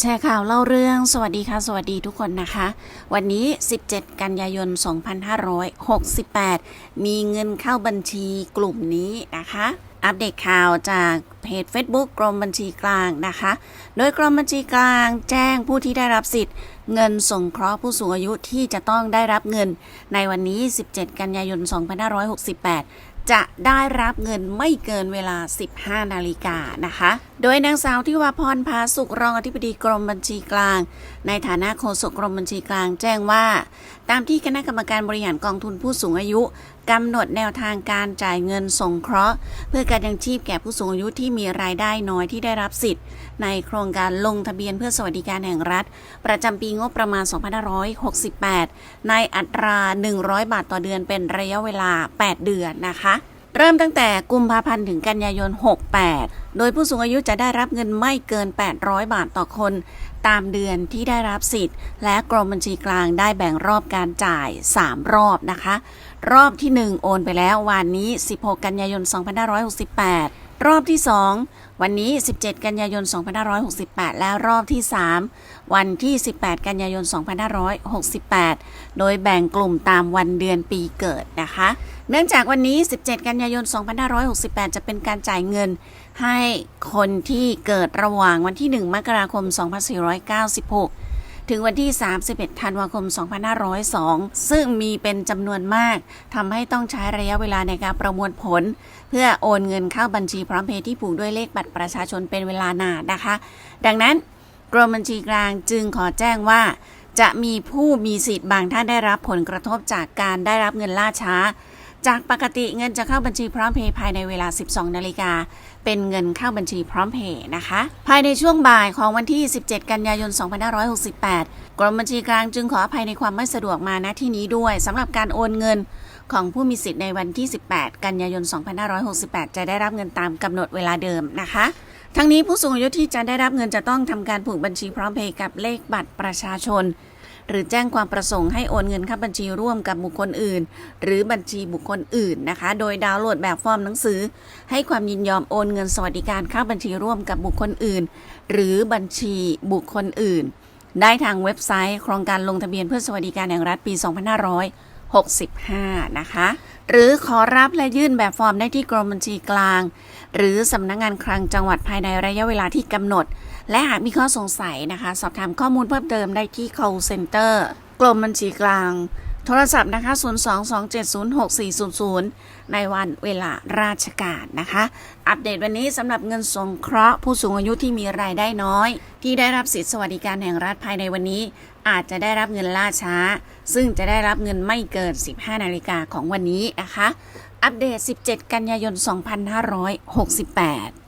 แชร์ข่าวเล่าเรื่องสวัสดีค่ะ สวัสดีทุกคนนะคะ วันนี้ 17 กันยายน 2568 มีเงินเข้าบัญชีกลุ่มนี้นะคะ อัปเดตข่าวจากเพจ Facebook กรมบัญชีกลางนะคะ โดยกรมบัญชีกลางแจ้งผู้ที่ได้รับสิทธิ์ เงินสงเคราะห์ผู้สูงอายุที่จะต้องได้รับเงิน ในวันนี้ 17 กันยายน 2568 จะได้รับเงินไม่เกินเวลา 15 นาฬิกานะคะ โดยนางสาวทิวาพรพาสุขรองอธิบดีกรมบัญชีกลาง ในฐานะโฆษกกรมบัญชีกลางแจ้งว่า ตามที่คณะกรรมการบริหารกองทุนผู้สูงอายุกำหนดแนวทางการจ่ายเงินสงเคราะห์ เพื่อการยังชีพแก่ผู้สูงอายุที่มีรายได้น้อยที่ได้รับสิทธิ์ ในโครงการลงทะเบียนเพื่อสวัสดิการแห่งรัฐ ประจำปีงบประมาณ 2568 ในอัตรา 100 บาทต่อเดือนเป็นระยะเวลา 8 เดือนนะคะ เริ่มตั้งแต่กุมภาพันธ์ถึงกันยายน 68 โดยผู้สูงอายุจะได้รับเงินไม่เกิน 800 บาทต่อคน ตามเดือนที่ได้รับสิทธิ์ และกรมบัญชีกลางได้แบ่งรอบการจ่าย 3 รอบนะคะ รอบที่ 1 โอนไปแล้ววันนี้ 16 กันยายน 2568 รอบที่ 2 วันนี้ 17 กันยายน 2568 และรอบที่ 3 วันที่ 18 กันยายน 2568 โดยแบ่งกลุ่มตามวันเดือนปีเกิดนะคะ เนื่องจากวันนี้ 17 กันยายน 2568 จะเป็นการจ่ายเงินให้คนที่เกิดระหว่างวันที่ 1 มกราคม 2496 ถึงวันที่ 31 ธันวาคม 2502 ซึ่งมีเป็นจำนวนมากทำให้ต้องใช้ระยะเวลาในการประมวลผล เพื่อโอนเงินเข้าบัญชีพร้อมเพย์ที่ผูกด้วยเลขบัตรประชาชนเป็นเวลานานนะคะ ดังนั้นกรมบัญชีกลางจึงขอแจ้งว่า จะมีผู้มีสิทธิ์บางท่านได้รับผลกระทบจากการได้รับเงินล่าช้า จากปกติเงินจะเข้าบัญชีพร้อมเพย์ภายในเวลา 12 นาฬิกา เป็นเงินเข้าบัญชีพร้อมเพย์นะคะ ภายในช่วงบ่ายของวันที่ 17 กันยายน 2568 กรมบัญชีกลางจึงขออภัยในความไม่สะดวกมาณที่นี้ด้วยสำหรับการโอนเงินของผู้มีสิทธิ์ในวันที่ 18 กันยายน 2568 จะได้รับเงินตามกำหนดเวลาเดิมนะคะ ทั้งนี้ผู้สูงอายุที่จะได้รับเงินจะต้องทำการผูกบัญชีพร้อมเพย์กับเลขบัตรประชาชน หรือแจ้งความประสงค์ให้โอนเงินเข้าบัญชีร่วมกับบุคคลอื่น หรือบัญชีบุคคลอื่นนะคะ โดยดาวน์โหลดแบบฟอร์มหนังสือ ให้ความยินยอมโอนเงินสวัสดิการเข้าบัญชีร่วมกับบุคคลอื่น หรือบัญชีบุคคลอื่น ได้ทางเว็บไซต์โครงการลงทะเบียนเพื่อสวัสดิการแห่งรัฐปี 2500 2565 นะคะ หรือขอรับและยื่นแบบฟอร์มได้ที่กรมบัญชีกลาง หรือสำนักงงานคลังจังหวัดภายในระยะเวลาที่กำหนด และหากมีข้อสงสัยนะคะ สอบถามข้อมูลเพิ่มเติมได้ที่ call center กรมบัญชีกลาง โทรศัพท์นะคะ 022706400 ในวันเวลาราชการนะคะ อัปเดตวันนี้สำหรับเงินสงเคราะห์ผู้สูงอายุที่มีรายได้น้อย ที่ได้รับสิทธิสวัสดิการแห่งรัฐภายในวันนี้ อาจจะได้รับเงินล่าช้า ซึ่งจะได้รับเงินไม่เกิน 15 นาฬิกาของวันนี้นะคะ อัปเดต 17 กันยายน 2568